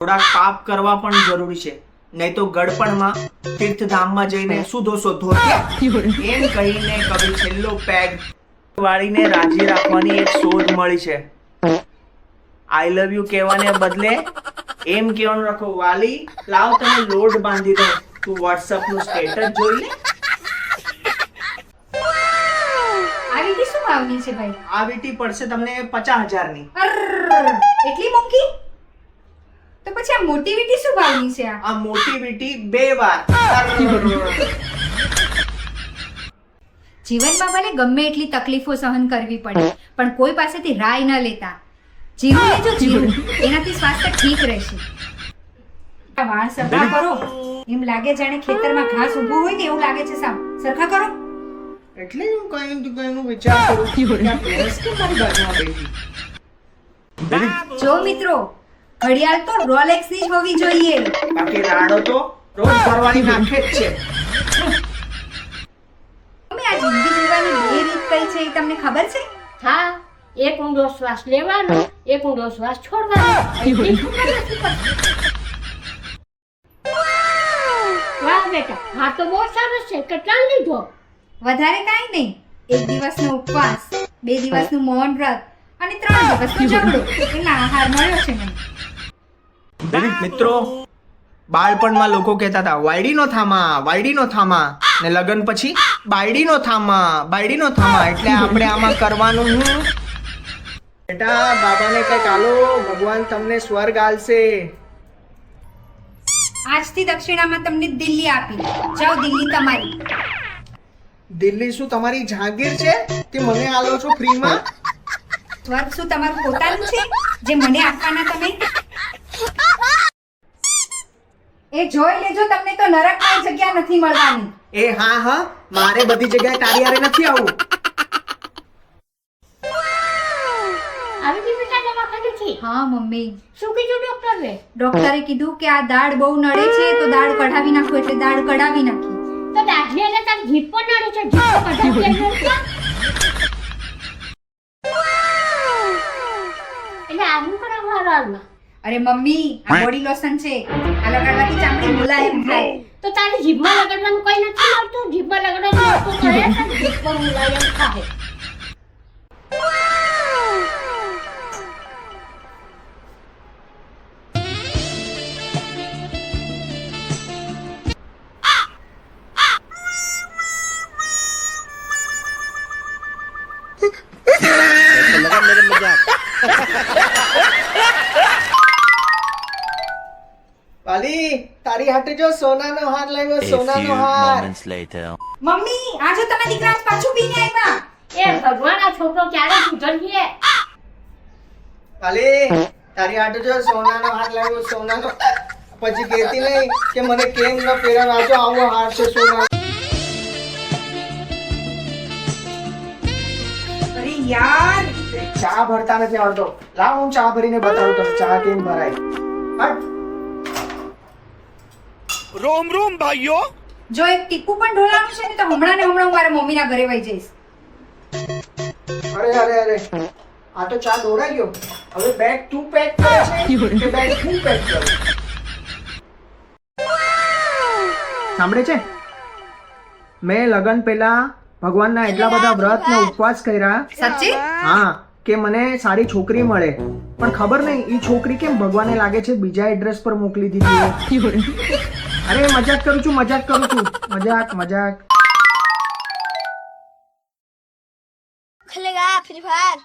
થોડાક પાપ કરવા પણ જરૂરી છે. નહીં તો ગડપણમાં તીર્થધામમાં જઈને શું ધોશો ધોતિયા એમ કહીને કવિ છેલ્લો પેગ વાળીને રાજી રાખવાની એક શોધ મળી છે. આઈ લવ યુ કહેવાને બદલે એમ કહેવાનું રાખો વાલી લાવ તમે લોડ બાંધી દો તું વોટ્સઅપનું સ્ટેટસ જોઈ લે. આ શું ભાઈ? આ વીટી પડશે તમને પચાસ હજારની. ની એટલી મોંઘી? તો પછી આ મોટી શું ભાવની છે આ? મોટિવિટી બે વાર. જીવનમાં ભલે ગમે એટલી તકલીફો સહન કરવી પડે પણ કોઈ પાસેથી રાય ન લેતા. જીવું લેજો જીવું એનાથી સ્વાસ્થ્ય ઠીક રહેશે. આ વાળ સરખા કરો. એમ લાગે જાણે ખેતરમાં ઘાસ ઊભું હોય ને એવું લાગે છે સામ સરખા કરો. એટલે હું કઈ કઈનું વિચાર કરું કે આ કેમ મારી બાજુમાં બેઠી? જો મિત્રો ઘડિયાળ તો રોલેક્સની જ હોવી જોઈએ. બાકી રાડો તો રોજ ભરવાની નાખે જ છે. મમ્મી આ જિંદગી જીવવાની બે રીત કઈ છે એ તમને ખબર છે? હા એક ઊંડો શ્વાસ લેવાનો એક ઊંડો શ્વાસ છોડવાનો. વાહ. બેટા હા તો બહુ સરસ છે. કેટલા લીધો? વધારે કાંઈ નહીં. એક દિવસનો ઉપવાસ બે દિવસનું મૌન વ્રત અને ત્રણ દિવસનો જમણો એટલે આહાર મળ્યો છે મને. મિત્રો બાળપણમાં લોકો કહેતા હતા વાયડીનો થામા વાયડીનો થામા. ને લગ્ન પછી બાયડીનો થામા બાયડીનો થામા. એટલે આપણે આમાં કરવાનું હું. બેટા બાબાને કઈ કાલો ભગવાન તમને સ્વર્ગ આલશે. આજથી દક્ષિણામાં તમને દિલ્હી આપી જાઓ દિલ્હી તમારી. દિલ્હી શું તમારી જાગીર છે? કે મને આલો છો ફ્રીમાં? સ્વર્ગ શું તમારું પોતાનું છે? જે મને આપવાના તમે? એ જોઈ લેજો તમને તો નરકમાં જગ્યા નથી મળવાની. એ હા હા મારે બધી જગ્યાએ તારી આરે નથી આવું બેટા હા મમ્મી. શું કીધું ડોક્ટરે? ડોક્ટરે કીધું કે આ દાળ બહુ નડે છે તો દાળ કઢાવી નાખો એટલે દાળ કઢાવી નાખી. તો દાઢીને તાર જીભ પણ નડે છે જીભ કઢાવી એટલે આવું કરવા હાલમાં. અરે મમ્મી આ બોડી લોશન છે. આ લગાડવાથી ચામડી મુલાયમ થાય. તો તારી જીભમાં લગાડવાનું કઈ નથી આવતું જીભમાં લગાડવાનું મળતું કરે મુલાયમ થાય. વાલી તારી હાટે જો સોનાનો હાર લાવ્યો સોનાનો હાર. મમ્મી આજે તમે દીકરા પાછું પીને આવ્યા એ ભગવાન આ છોકરો ક્યારે સુધરીએ? વાલી તારી હાટે જો સોનાનો હાર લાવ્યો સોનાનો. પછી કહેતી નહીં કે મને કેમ ન પહેરાવ. આજો આવો હાર છે સોના અરે યાર. ચા ભરતા નથી આવડતો. લાવ હું ચા ભરીને બતાવું તને. ચા કેમ ભરાય? હટ જો એક ટીપુ પણ ઢોલાનું છે ને તો હમણાં ને હમણાં હું મારા મમ્મીના ઘરે વઈ જઈશ. અરે અરે અરે. આ તો ચા દોડાઈ ગયો. હવે બેગ તું પેક કરે. કે બેગ હું પેક કરું? સાંભળે છે? મેં લગન પહેલા ભગવાનના એટલા બધા વ્રત ને ઉપવાસ કર્યા. સાચી? હા કે મને સારી છોકરી મળે. પણ ખબર નહીં એ છોકરી કેમ ભગવાને લાગે છે બીજા એડ્રેસ પર મોકલી દીધી. અરે મજાક કરું છું મજાક કરું છું મજાક મજાક खुलेगा फ्री फायर